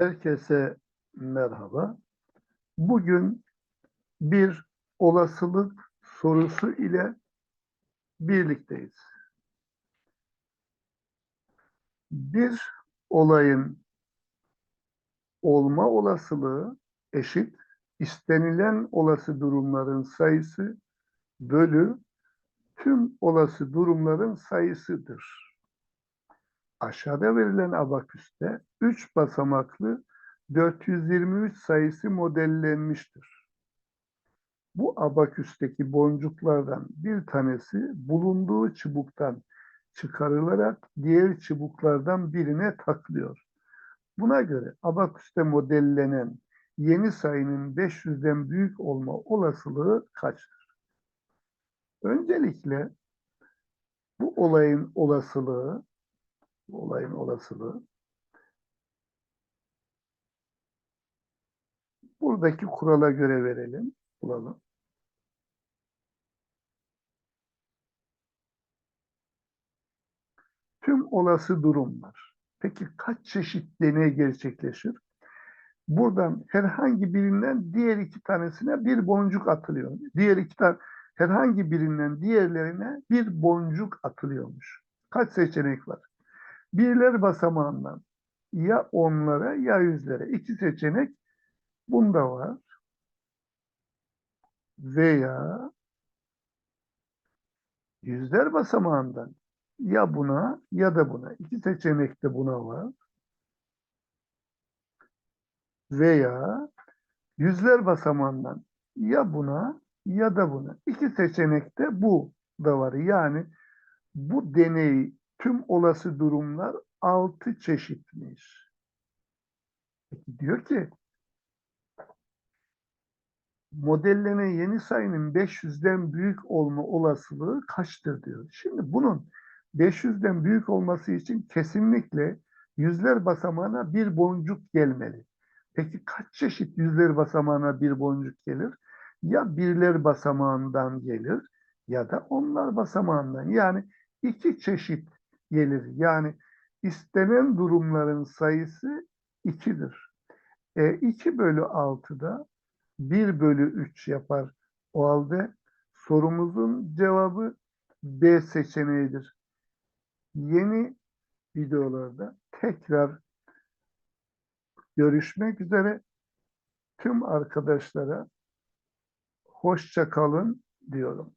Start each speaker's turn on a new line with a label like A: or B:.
A: Herkese merhaba. Bugün bir olasılık sorusu ile birlikteyiz. Bir olayın olma olasılığı eşit istenilen olası durumların sayısı bölü tüm olası durumların sayısıdır. Aşağıda verilen abaküste 3 basamaklı 423 sayısı modellenmiştir. Bu abaküsteki boncuklardan bir tanesi bulunduğu çubuktan çıkarılarak diğer çubuklardan birine takılıyor. Buna göre abaküste modellenen yeni sayının 500'den büyük olma olasılığı kaçtır? Öncelikle bu olayın olasılığı bu olayın olasılığı buradaki kurala göre verelim, bulalım. Tüm olası durumlar. Peki kaç çeşit deney gerçekleşir? Buradan herhangi birinden diğer iki tanesine bir boncuk atılıyor. Diğer iki tane herhangi birinden diğerlerine bir boncuk atılıyormuş. Kaç seçenek var? Birler basamağından ya onlara ya yüzlere. İki seçenek bunda var. Veya yüzler basamağından ya buna ya da buna. İki seçenek de buna var. Veya yüzler basamağından ya buna ya da buna. İki seçenek de bu da var. Yani bu deney tüm olası durumlar altı çeşitmiş. Peki diyor ki modellenen yeni sayının 500'den büyük olma olasılığı kaçtır diyor. Şimdi bunun 500'den büyük olması için kesinlikle yüzler basamağına bir boncuk gelmeli. Peki kaç çeşit yüzler basamağına bir boncuk gelir? Ya birler basamağından gelir ya da onlar basamağından. Yani iki çeşit gelir. Yani istenen durumların sayısı 2'dir. E, 2 bölü 6'da 1 bölü 3 yapar. O halde sorumuzun cevabı B seçeneğidir. Yeni videolarda tekrar görüşmek üzere. Tüm arkadaşlara hoşça kalın diyorum.